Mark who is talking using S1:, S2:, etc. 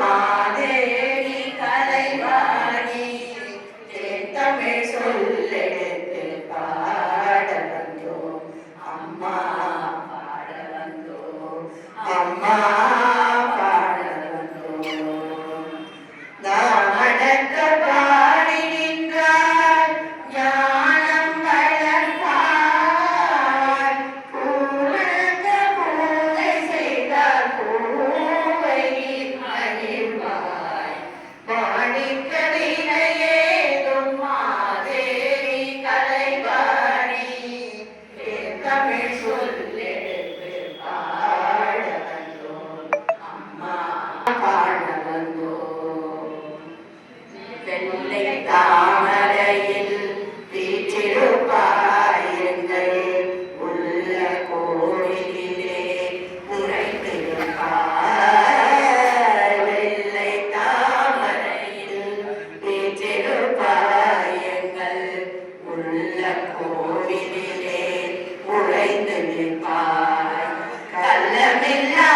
S1: மாதேவி கலைவாணி தமிழ் சொல்லெடுத்து பாட வந்தோம். அம்மா பாட வந்தோம். அம்மா നിൽപ്പാൻ കല്ലമില്ലാ